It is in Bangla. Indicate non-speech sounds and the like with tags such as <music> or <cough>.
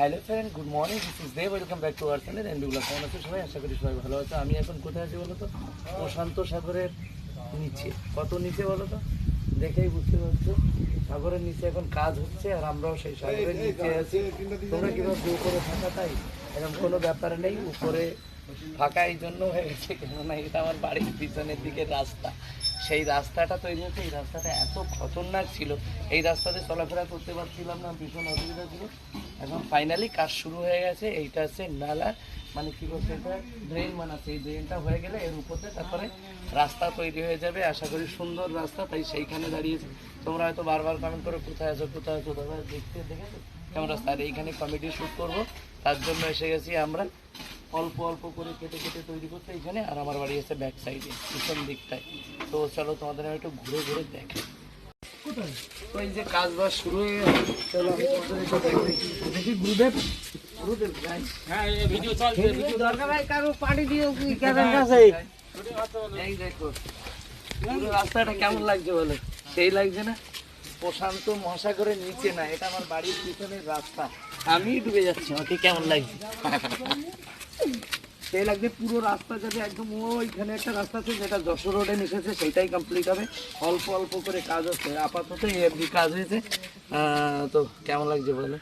Hello friend good morning this is Dev welcome back to our channel এন্ডুগুলা কেমন আছো সবাই আশা করি সবাই ভালো আছে। আমি এখন কোথায় আছি বলো তো প্রশান্ত সাগরের নিচে। কত নিচে বলো তো দেখেই বুঝতে পারছ। সাগরের নিচে এখন কাজ হচ্ছে আর আমরাও সেই সাগরের নিচে আছি। তোমরা কীভাবে বউ করে থাকা তাই? এরকম কোনো ব্যাপার নেই। উপরে ফাঁকা এই জন্য হয়ে গেছে কেননা এটা আমার বাড়ির পিছনের দিকে রাস্তা। সেই রাস্তাটা তৈরি হচ্ছে এই রাস্তাটা এত খতরনাক ছিল। এই রাস্তাতে চলাফেরা করতে পারছিলাম না, ভীষণ অসুবিধা ছিল। এখন ফাইনালি কাজ শুরু হয়ে গেছে, এইটা হচ্ছে নালা। মানে কী বলছে এটা? ড্রেন বানাচ্ছে এই ড্রেনটা হয়ে গেলে এর উপরে তারপরে রাস্তা তৈরি হয়ে যাবে। আশা করি সুন্দর রাস্তা, তাই সেইখানে দাঁড়িয়েছে। তোমরা হয়তো বারবার কমেন্ট করে, কোথায় আছো কোথায় আছো? দাদা দেখতে, দেখেছ? কেমন রাস্তা? আর এইখানে কমেডি শ্যুট করব, তার জন্য এসে গেছি আমরা। অল্প অল্প করে কেটে কেটে তৈরি করতে এখানে আর আমার বাড়ি আছে ব্যাক সাইডে পিছন দিকটায়। তো চলো তোমাদের আমি একটু ঘুরে ঘুরে দেখে। তো এই যে কাজ বাজ শুরু হয়ে গেছে চলো আমি তোমাদের একটু দেখি। গুরুদেব? গুরুদেব যাই দরকার ভাই কারও পানি দিয়ে কেদার কাছে? এই দেখো রাস্তাটা কেমন লাগছে বলো? সেই লাগছে না? প্রশান্ত মহাসাগরের নিচে না এটা আমার বাড়ির পিছনের রাস্তা। আমি ডুবে যাচ্ছি আমাকে কেমন লাগছে? <laughs> সেই লাগবে পুরো রাস্তা যাবে একদম ওইখানে একটা রাস্তা আছে, যেটা যশোর রোডে মিশেছে সেটাই কমপ্লিট হবে। অল্প অল্প করে কাজ হচ্ছে আপাতত এই কাজ হয়েছে। তো কেমন লাগছে বলো?